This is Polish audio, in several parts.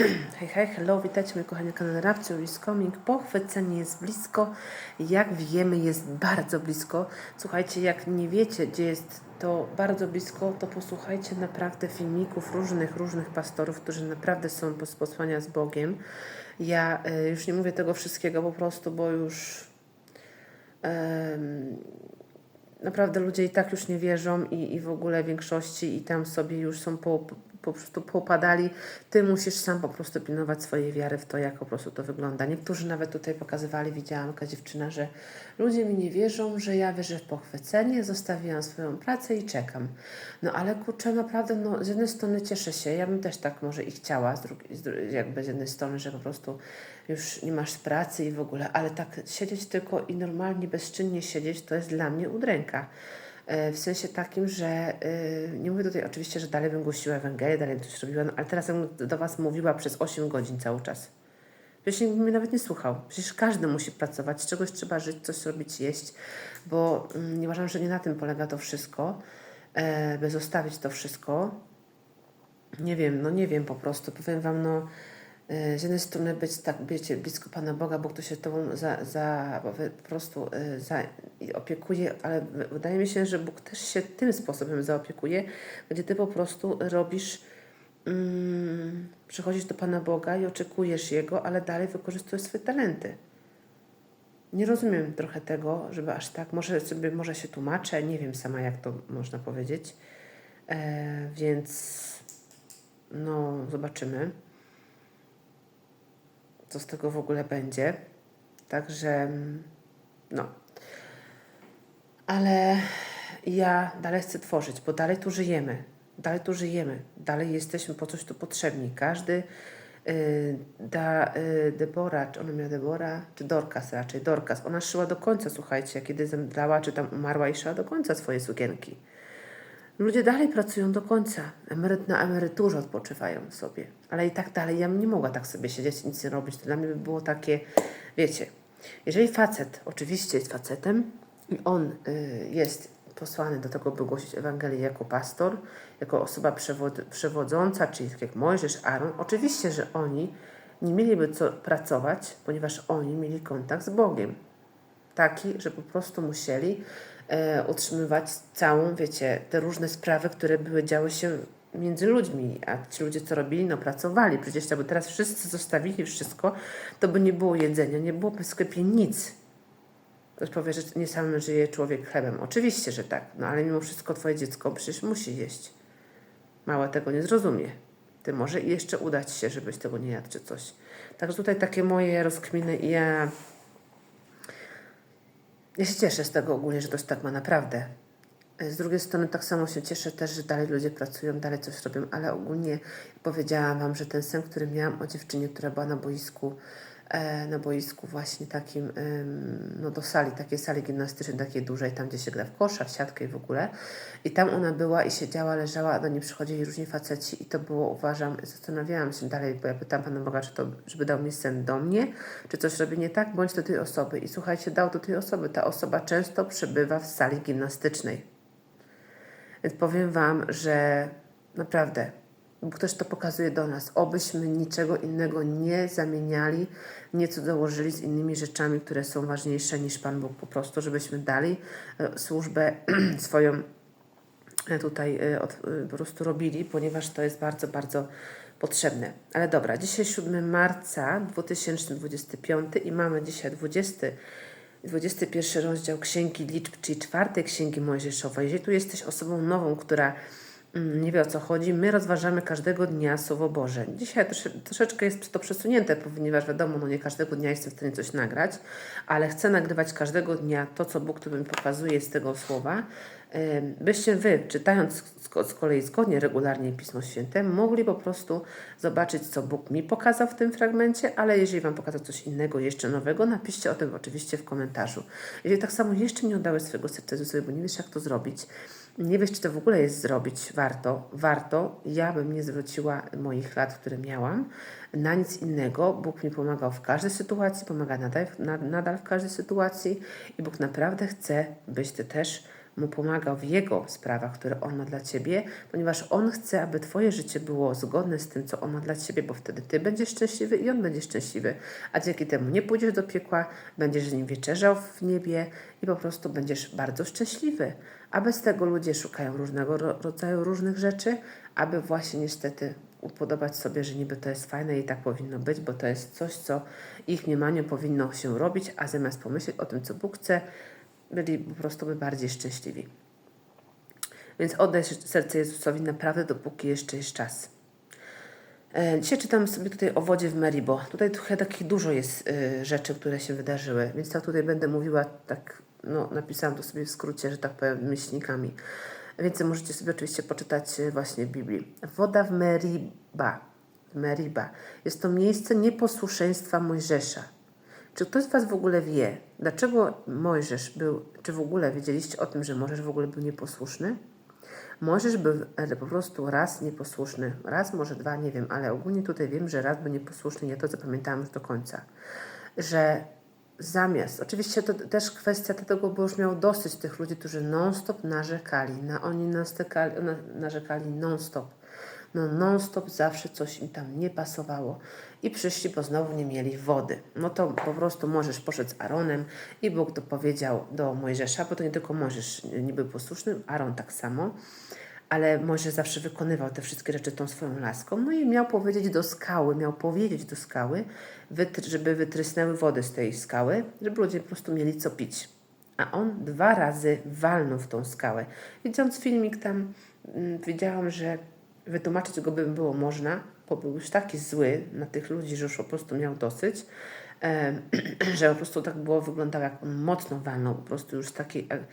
Hej, hej, hello, witajcie moi kochani na kanale Rapture is. Pochwycenie jest blisko. Jak wiemy, jest bardzo blisko. Słuchajcie, jak nie wiecie, gdzie jest to bardzo blisko, to posłuchajcie naprawdę filmików różnych, różnych pastorów, którzy naprawdę są z posłania z Bogiem. Ja y, już nie mówię tego wszystkiego po prostu, bo już em, naprawdę ludzie i tak już nie wierzą i, i w ogóle w większości i tam sobie już są po, po prostu popadali. Ty musisz sam po prostu pilnować swojej wiary w to, jak po prostu to wygląda. Niektórzy nawet tutaj pokazywali, widziałam jaka dziewczyna, że ludzie mi nie wierzą, że ja wierzę w pochwycenie, zostawiłam swoją pracę i czekam. No ale kurczę, naprawdę, no z jednej strony cieszę się, ja bym też tak może i chciała, z drugiej, z jakby z jednej strony, że po prostu już nie masz pracy i w ogóle, ale tak siedzieć tylko i normalnie bezczynnie siedzieć, to jest dla mnie udręka. E, W sensie takim, że y, nie mówię tutaj oczywiście, że dalej bym głosiła Ewangelię, dalej bym coś robiła, no, ale teraz bym do Was mówiła przez 8 godzin cały czas. Przecież nikt mnie nawet nie słuchał. Przecież każdy musi pracować, z czegoś trzeba żyć, coś robić, jeść, bo mm, nie uważam, że nie na tym polega to wszystko, e, by zostawić to wszystko. Nie wiem, no nie wiem po prostu. Powiem Wam, no z jednej strony być tak, wiecie, blisko Pana Boga, Bóg to się Tobą za, za po prostu e, za, opiekuje, ale wydaje mi się, że Bóg też się tym sposobem zaopiekuje, gdzie Ty po prostu robisz, mm, przychodzisz do Pana Boga i oczekujesz Jego, ale dalej wykorzystujesz swoje talenty. Nie rozumiem trochę tego, żeby aż tak, może sobie, może się tłumaczę, nie wiem sama jak to można powiedzieć, e, więc no zobaczymy, co z tego w ogóle będzie. Także mm, no. Ale ja dalej chcę tworzyć, bo dalej tu żyjemy. Dalej tu żyjemy. Dalej jesteśmy po coś tu potrzebni. Każdy y, da, y, Debora, czy ona miała Debora, czy Dorcas raczej, Dorcas. Ona szyła do końca, słuchajcie, kiedy zemdlała, czy tam umarła i szyła do końca swoje sukienki. Ludzie dalej pracują do końca. Emeryt na emeryturze odpoczywają sobie. Ale i tak dalej. Ja bym nie mogła tak sobie siedzieć i nic nie robić. To dla mnie by było takie, wiecie, jeżeli facet oczywiście jest facetem i on y, jest posłany do tego, by głosić Ewangelię jako pastor, jako osoba przewod- przewodząca, czyli tak jak Mojżesz, Aaron, oczywiście, że oni nie mieliby co pracować, ponieważ oni mieli kontakt z Bogiem taki, że po prostu musieli utrzymywać całą, wiecie, te różne sprawy, które były, działy się między ludźmi, a ci ludzie co robili, no pracowali. Przecież jakby teraz wszyscy zostawili wszystko, to by nie było jedzenia, nie byłoby w sklepie nic. Ktoś powie, że nie samym żyje człowiek chlebem. Oczywiście, że tak, no ale mimo wszystko twoje dziecko przecież musi jeść. Małe tego nie zrozumie. Ty może i jeszcze udać się, żebyś tego nie jadł czy coś. Także tutaj takie moje rozkminy i ja ja się cieszę z tego ogólnie, że to się tak ma naprawdę. Z drugiej strony tak samo się cieszę też, że dalej ludzie pracują, dalej coś robią, ale ogólnie powiedziałam Wam, że ten sen, który miałam o dziewczynie, która była na boisku, e, na boisku właśnie takim, no do sali, takiej sali gimnastycznej, takiej dużej, tam gdzie się gra w kosza, w siatkę i w ogóle. I tam ona była i siedziała, leżała, do niej przychodzili różni faceci i to było, uważam, zastanawiałam się dalej, bo ja pytałam Pana Boga, czy to, żeby dał mi sen do mnie, czy coś robi nie tak, bądź do tej osoby. I słuchajcie, dał do tej osoby. Ta osoba często przebywa w sali gimnastycznej. Więc powiem Wam, że naprawdę Bóg też to pokazuje do nas. Obyśmy niczego innego nie zamieniali, nie cudzołożyli z innymi rzeczami, które są ważniejsze niż Pan Bóg. Po prostu, żebyśmy dali e, służbę swoją e, tutaj e, od, po prostu robili, ponieważ to jest bardzo, bardzo potrzebne. Ale dobra, dzisiaj 7 marca 2025 i mamy dzisiaj 20, 21 rozdział Księgi Liczb, czyli czwartej Księgi Mojżeszowej. Jeżeli tu jesteś osobą nową, która nie wie o co chodzi, my rozważamy każdego dnia Słowo Boże. Dzisiaj trosze, troszeczkę jest to przesunięte, ponieważ wiadomo, no nie każdego dnia jestem w stanie coś nagrać, ale chcę nagrywać każdego dnia to, co Bóg tu pokazuje z tego słowa, byście wy, czytając z- z kolei zgodnie regularnie Pismo Święte, mogli po prostu zobaczyć, co Bóg mi pokazał w tym fragmencie, ale jeżeli Wam pokazał coś innego, jeszcze nowego, napiszcie o tym oczywiście w komentarzu. Jeżeli tak samo jeszcze nie oddałeś swojego serca Jezusowi, bo nie wiesz, jak to zrobić, nie wiesz, czy to w ogóle jest zrobić, warto, warto, ja bym nie zwróciła moich lat, które miałam, na nic innego. Bóg mi pomagał w każdej sytuacji, pomaga nadal, na- nadal w każdej sytuacji i Bóg naprawdę chce, byś Ty też mu pomagał w jego sprawach, które on ma dla ciebie, ponieważ on chce, aby twoje życie było zgodne z tym, co on ma dla ciebie, bo wtedy ty będziesz szczęśliwy i on będzie szczęśliwy. A dzięki temu nie pójdziesz do piekła, będziesz z nim wieczerzał w niebie i po prostu będziesz bardzo szczęśliwy. A bez tego ludzie szukają różnego ro- rodzaju różnych rzeczy, aby właśnie niestety upodobać sobie, że niby to jest fajne i tak powinno być, bo to jest coś, co ich mniemaniu powinno się robić, a zamiast pomyśleć o tym, co Bóg chce, byli po prostu by bardziej szczęśliwi. Więc oddaj serce Jezusowi naprawdę, dopóki jeszcze jest czas. E, Dzisiaj czytam sobie tutaj o wodzie w Meribo. Tutaj trochę takich dużo jest y, rzeczy, które się wydarzyły, więc tak tutaj będę mówiła tak, no napisałam to sobie w skrócie, że tak powiem, myślnikami. Więcej możecie sobie oczywiście poczytać y, właśnie w Biblii. Woda w Meriba. Meriba. Jest to miejsce nieposłuszeństwa Mojżesza. Czy ktoś z Was w ogóle wie, dlaczego Mojżesz był, czy w ogóle wiedzieliście o tym, że Mojżesz w ogóle był nieposłuszny? Mojżesz był e, po prostu raz nieposłuszny, raz może dwa, nie wiem, ale ogólnie tutaj wiem, że raz był nieposłuszny, ja to zapamiętałam już do końca, że zamiast, oczywiście to też kwestia tego, bo już miał dosyć tych ludzi, którzy non-stop narzekali, na, oni nastekali, na, narzekali non-stop, no non-stop zawsze coś im tam nie pasowało i przyszli, bo znowu nie mieli wody. No to po prostu Możesz poszedł z Aaronem i Bóg to powiedział do Mojżesza, bo to nie tylko Możesz nie był posłuszny, Aaron tak samo, ale Mojżesz zawsze wykonywał te wszystkie rzeczy tą swoją laską. No i miał powiedzieć do skały, miał powiedzieć do skały, żeby wytrysnęły wody z tej skały, żeby ludzie po prostu mieli co pić. A on dwa razy walnął w tą skałę. Widząc filmik tam, mm, widziałam, że wytłumaczyć go by było można, bo był już taki zły na tych ludzi, że już po prostu miał dosyć, że po prostu tak było, wyglądało jak on mocno walnął, po prostu już taki, e,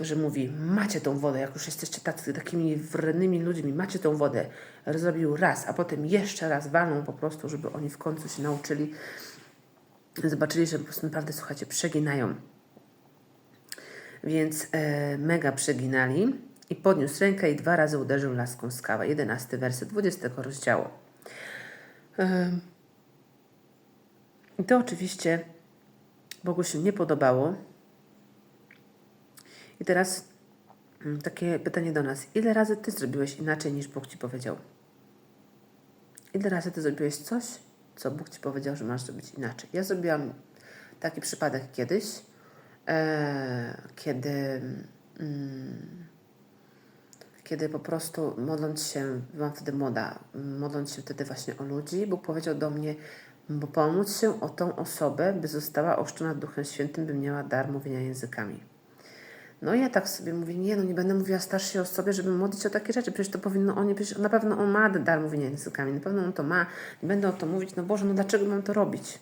że mówi, macie tą wodę, jak już jesteście tacy, takimi wrednymi ludźmi, macie tą wodę. Zrobił raz, a potem jeszcze raz walnął po prostu, żeby oni w końcu się nauczyli, zobaczyli, że po prostu naprawdę, słuchajcie, przeginają. Więc e, mega przeginali i podniósł rękę i dwa razy uderzył laską skałę. 11 werset 20 rozdziału. I to oczywiście Bogu się nie podobało. I teraz mm, takie pytanie do nas. Ile razy Ty zrobiłeś inaczej niż Bóg Ci powiedział? Ile razy Ty zrobiłeś coś, co Bóg Ci powiedział, że masz zrobić inaczej? Ja zrobiłam taki przypadek kiedyś, e, kiedy, mm, kiedy po prostu modląc się, byłam wtedy młoda, modląc się wtedy właśnie o ludzi, Bóg powiedział do mnie, bo pomóc się o tą osobę, by została ochrzczona Duchem Świętym, by miała dar mówienia językami. No i ja tak sobie mówię, nie no, nie będę mówiła starszej osobie, żeby modlić o takie rzeczy, przecież to powinno on, przecież na pewno on ma dar mówienia językami, na pewno on to ma, nie będę o to mówić, no Boże, no dlaczego mam to robić?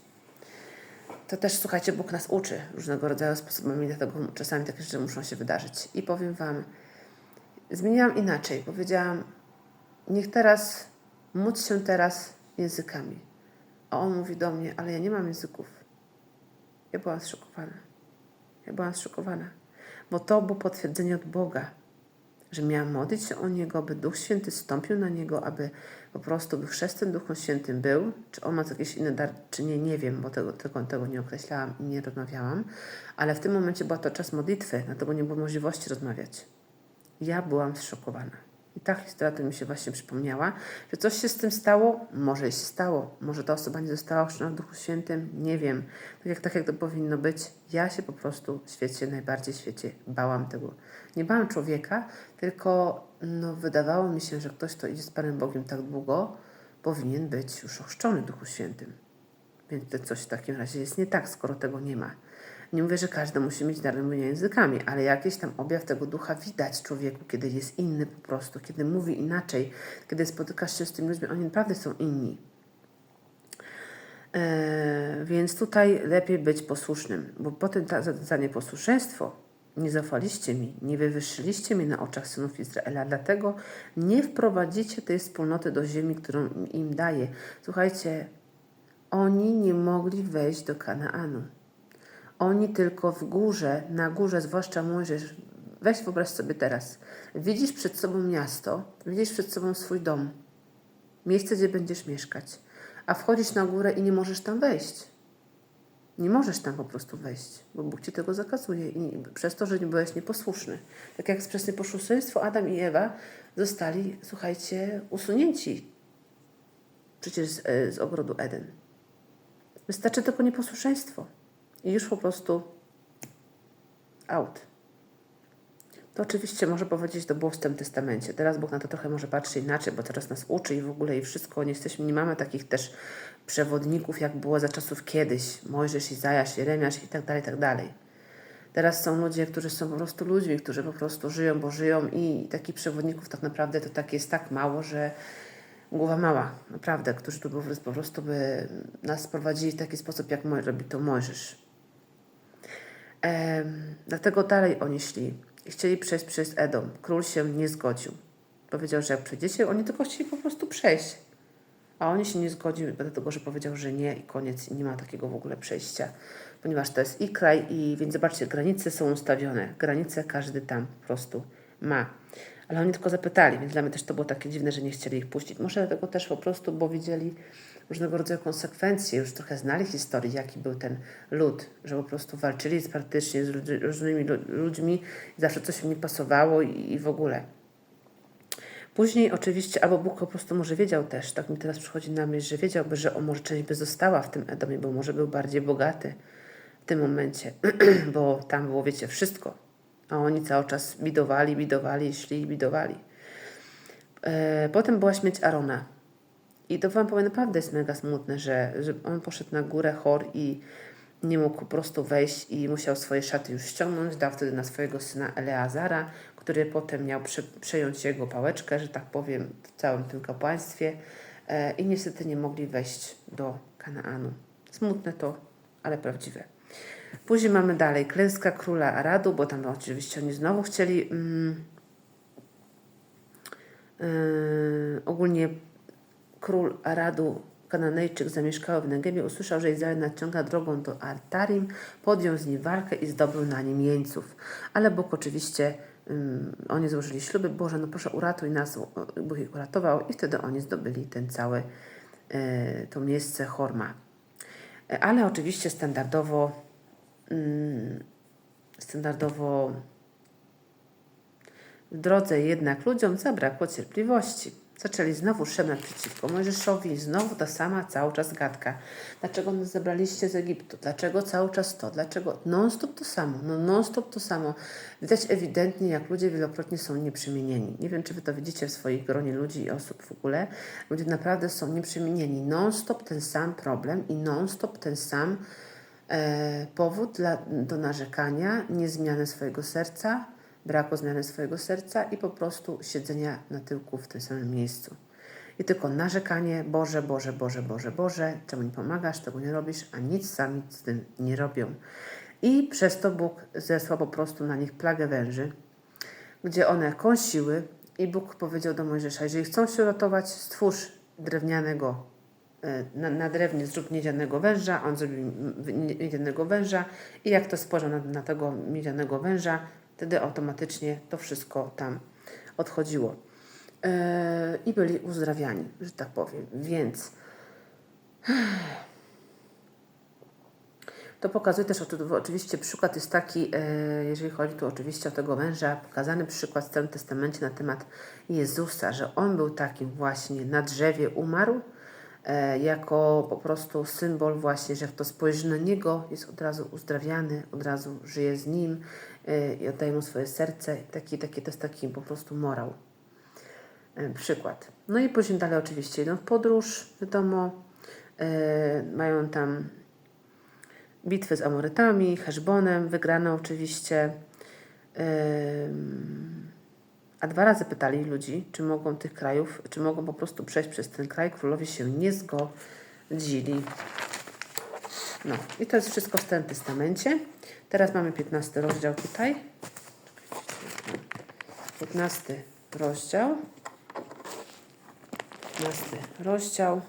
To też, słuchajcie, Bóg nas uczy różnego rodzaju sposobami, dlatego czasami takie rzeczy muszą się wydarzyć. I powiem Wam, zmieniłam inaczej, powiedziałam, niech teraz, módl się teraz językami. A on mówi do mnie, ale ja nie mam języków. Ja byłam zszokowana. Ja byłam zszokowana bo to było potwierdzenie od Boga, że miałam modlić się o Niego, aby Duch Święty stąpił na Niego, aby po prostu by chrzestem Duchem Świętym był. Czy On ma jakiś inny dar, czy nie, nie wiem, bo tego, tego, tego nie określałam i nie rozmawiałam. Ale w tym momencie była to czas modlitwy, dlatego nie było możliwości rozmawiać. Ja byłam zszokowana. I ta historia to mi się właśnie przypomniała, że coś się z tym stało, może się stało, może ta osoba nie została ochrzczona w Duchu Świętym, nie wiem. Tak jak, tak jak to powinno być, ja się po prostu w świecie, najbardziej w świecie bałam tego. Nie bałam człowieka, tylko no, wydawało mi się, że ktoś, kto idzie z Panem Bogiem tak długo, powinien być już ochrzczony w Duchu Świętym. Więc to coś w takim razie jest nie tak, skoro tego nie ma. Nie mówię, że każdy musi mieć dar mówienia językami, ale jakiś tam objaw tego ducha widać człowieku, kiedy jest inny po prostu, kiedy mówi inaczej, kiedy spotykasz się z tymi ludźmi, oni naprawdę są inni. E, więc tutaj lepiej być posłusznym, bo potem ta, za, za nieposłuszeństwo nie zaufaliście mi, nie wywyższyliście mnie na oczach synów Izraela, dlatego nie wprowadzicie tej wspólnoty do ziemi, którą im daję. Słuchajcie, oni nie mogli wejść do Kanaanu. Oni tylko w górze, na górze, zwłaszcza Mojżesz, weź wyobraź sobie teraz, widzisz przed sobą miasto, widzisz przed sobą swój dom, miejsce, gdzie będziesz mieszkać, a wchodzisz na górę i nie możesz tam wejść. Nie możesz tam po prostu wejść, bo Bóg ci tego zakazuje i przez to, że nie byłeś nieposłuszny. Tak jak przez nieposłuszeństwo Adam i Ewa zostali, słuchajcie, usunięci przecież z, e, z ogrodu Eden. Wystarczy tylko nieposłuszeństwo i już po prostu out. To oczywiście może powiedzieć, to było w tym testamencie. Teraz Bóg na to trochę może patrzy inaczej, bo teraz nas uczy i w ogóle i wszystko. Nie, jesteśmy, nie mamy takich też przewodników, jak było za czasów kiedyś. Mojżesz, Izajasz, Jeremiasz i tak dalej, i tak dalej. Teraz są ludzie, którzy są po prostu ludźmi, którzy po prostu żyją, bo żyją i takich przewodników tak naprawdę to tak jest tak mało, że głowa mała, naprawdę, którzy tu po prostu by nas prowadzili w taki sposób, jak robi to Mojżesz. Dlatego dalej oni szli i chcieli przejść przez Edom. Król się nie zgodził. Powiedział, że jak przejdziecie, oni tylko chcieli po prostu przejść. A oni się nie zgodził, dlatego że powiedział, że nie i koniec, nie ma takiego w ogóle przejścia. Ponieważ to jest i kraj, i więc zobaczcie, granice są ustawione. Granice każdy tam po prostu ma. Ale oni tylko zapytali, więc dla mnie też to było takie dziwne, że nie chcieli ich puścić. Może dlatego też po prostu, bo widzieli różnego rodzaju konsekwencje, już trochę znali historię, jaki był ten lud, że po prostu walczyli praktycznie z różnymi lu- ludźmi, zawsze coś im nie pasowało i, i w ogóle. Później oczywiście, albo Bóg po prostu może wiedział też, tak mi teraz przychodzi na myśl, że wiedziałby, że o może część by została w tym Edomie, bo może był bardziej bogaty w tym momencie, bo tam było, wiecie, wszystko. A oni cały czas bidowali, bidowali, szli i bidowali. E, potem była śmierć Arona. I to wam powiem, naprawdę jest mega smutne, że, że on poszedł na górę chor i nie mógł po prostu wejść i musiał swoje szaty już ściągnąć. Dał wtedy na swojego syna Eleazara, który potem miał prze, przejąć jego pałeczkę, że tak powiem, w całym tym kapłaństwie. E, I niestety nie mogli wejść do Kanaanu. Smutne to, ale prawdziwe. Później mamy dalej klęska króla Aradu, bo tam oczywiście oni znowu chcieli mm, yy, ogólnie król Aradu, Kananejczyk zamieszkały w Negebie, usłyszał, że Izrael nadciąga drogą do Artarim, podjął z nim walkę i zdobył na nim jeńców. Ale Bóg oczywiście, ym, oni złożyli śluby, Boże, no proszę uratuj nas, Bóg ich uratował i wtedy oni zdobyli ten cały, y, to miejsce Horma. E, Ale oczywiście standardowo, mm, standardowo w drodze jednak ludziom zabrakło cierpliwości. Zaczęli znowu szemrać przeciwko Mojżeszowi, znowu ta sama cały czas gadka. Dlaczego nas zabraliście z Egiptu? Dlaczego cały czas to? Dlaczego? Non-stop to samo, no non-stop to samo. Widać ewidentnie, jak ludzie wielokrotnie są nieprzemienieni. Nie wiem, czy wy to widzicie w swoich gronie ludzi i osób w ogóle. Ludzie naprawdę są nieprzemienieni. Non-stop ten sam problem i non-stop ten sam e, powód dla, do narzekania, niezmiany swojego serca, braku zmiany swojego serca i po prostu siedzenia na tyłku w tym samym miejscu. I tylko narzekanie, Boże, Boże, Boże, Boże, Boże, czemu nie pomagasz, tego nie robisz, a nic sami z tym nie robią. I przez to Bóg zesłał po prostu na nich plagę węży, gdzie one kąsiły i Bóg powiedział do Mojżesza, jeżeli chcą się ratować, stwórz drewnianego, e, na, na drewnie zrób miedzianego węża, on zrobił miedzianego węża i jak to spojrzał na, na tego miedzianego węża, wtedy automatycznie to wszystko tam odchodziło. E, I byli uzdrawiani, że tak powiem. Więc to pokazuje też oczy- oczywiście przykład jest taki, e, jeżeli chodzi tu oczywiście o tego męża, pokazany przykład w Starym Testamencie na temat Jezusa, że on był takim właśnie na drzewie umarł, jako po prostu symbol właśnie, że kto spojrzy na niego, jest od razu uzdrawiany, od razu żyje z nim e, i oddaje mu swoje serce. Taki, taki, to jest taki po prostu morał. E, przykład. No i później dalej oczywiście idą w podróż, wiadomo, e, mają tam bitwy z Amorytami, Heszbonem, wygrano oczywiście. A dwa razy pytali ludzi, czy mogą tych krajów, czy mogą po prostu przejść przez ten kraj. Królowie się nie zgodzili. No i to jest wszystko w Starym Testamencie. Teraz mamy 15 rozdział tutaj. 15 rozdział. 15 rozdział.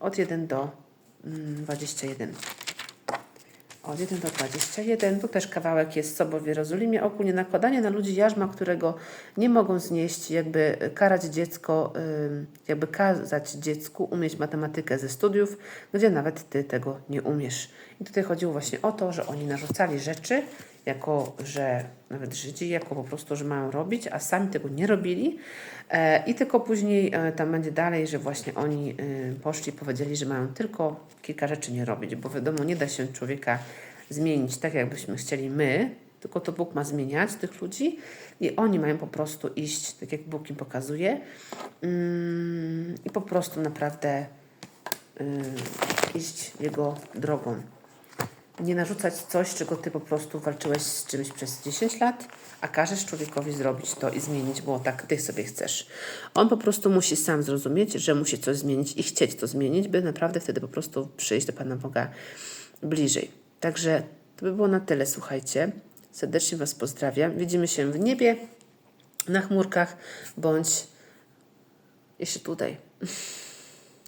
Od 1 do mm, 21. Od 1 do 21. Tu też kawałek jest Sobor w Jerozolimie. Ogólnie nakładanie na ludzi jarzma, którego nie mogą znieść, jakby karać dziecko, jakby kazać dziecku umieć matematykę ze studiów, gdzie nawet ty tego nie umiesz. I tutaj chodziło właśnie o to, że oni narzucali rzeczy, jako że nawet Żydzi, jako po prostu, że mają robić, a sami tego nie robili. E, I tylko później e, tam będzie dalej, że właśnie oni e, poszli i powiedzieli, że mają tylko kilka rzeczy nie robić, bo wiadomo, nie da się człowieka zmienić tak, jakbyśmy chcieli my, tylko to Bóg ma zmieniać tych ludzi i oni mają po prostu iść, tak jak Bóg im pokazuje mm, i po prostu naprawdę iść Jego drogą nie narzucać coś, czego ty po prostu walczyłeś z czymś przez 10 lat, a każesz człowiekowi zrobić to i zmienić, bo tak ty sobie chcesz. On po prostu musi sam zrozumieć, że musi coś zmienić i chcieć to zmienić, by naprawdę wtedy po prostu przyjść do Pana Boga bliżej. Także to by było na tyle, słuchajcie. Serdecznie Was pozdrawiam. Widzimy się w niebie, na chmurkach, bądź jeszcze tutaj.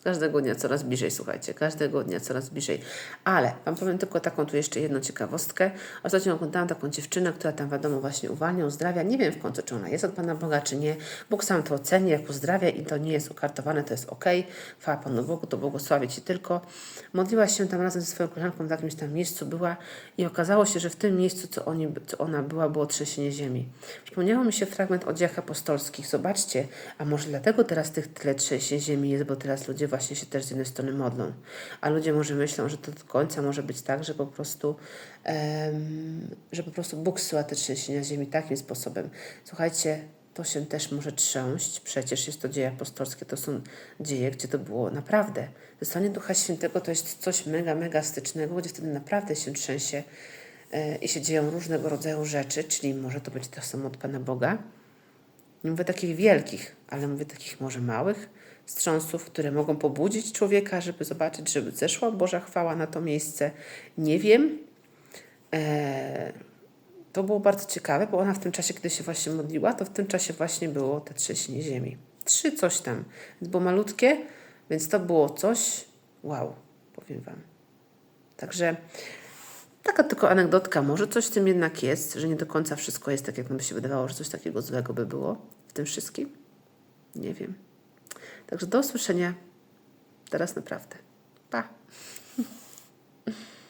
Każdego dnia coraz bliżej, słuchajcie, każdego dnia coraz bliżej. Ale Wam powiem tylko taką tu jeszcze jedną ciekawostkę. Ostatnio oglądałam taką dziewczynę, która tam wiadomo właśnie uwalnia, uzdrawia. Nie wiem w końcu, czy ona jest od Pana Boga, czy nie. Bóg sam to oceni, jak uzdrawia i to nie jest ukartowane, to jest ok. Chwała Panu Bogu, to błogosławię Ci tylko. Modliła się tam razem ze swoją koleżanką w jakimś tam miejscu była i okazało się, że w tym miejscu, co, oni, co ona była, było trzęsienie ziemi. Przypomniało mi się fragment o dziejach apostolskich. Zobaczcie, a może dlatego teraz tych tyle trzęsień ziemi jest, bo teraz ludzie właśnie się też z jednej strony modlą. A ludzie może myślą, że to do końca może być tak, że po prostu, em, że po prostu Bóg zsyła te trzęsienia ziemi takim sposobem. Słuchajcie, to się też może trząść. Przecież jest to dzieje apostolskie, to są dzieje, gdzie to było naprawdę. Wysłanie Ducha Świętego to jest coś mega, mega stycznego, gdzie wtedy naprawdę się trzęsie e, i się dzieją różnego rodzaju rzeczy, czyli może to być to samo od Pana Boga. Nie mówię takich wielkich, ale mówię takich może małych wstrząsów, które mogą pobudzić człowieka, żeby zobaczyć, żeby zeszła Boża chwała na to miejsce. Nie wiem. Eee, to było bardzo ciekawe, bo ona w tym czasie, kiedy się właśnie modliła, to w tym czasie właśnie było te trzęsienie ziemi. Trzy coś tam. Było malutkie, więc to było coś, wow, powiem Wam. Także taka tylko anegdotka, może coś w tym jednak jest, że nie do końca wszystko jest tak, jak nam się wydawało, że coś takiego złego by było w tym wszystkim. Nie wiem. Także do usłyszenia teraz naprawdę. Pa!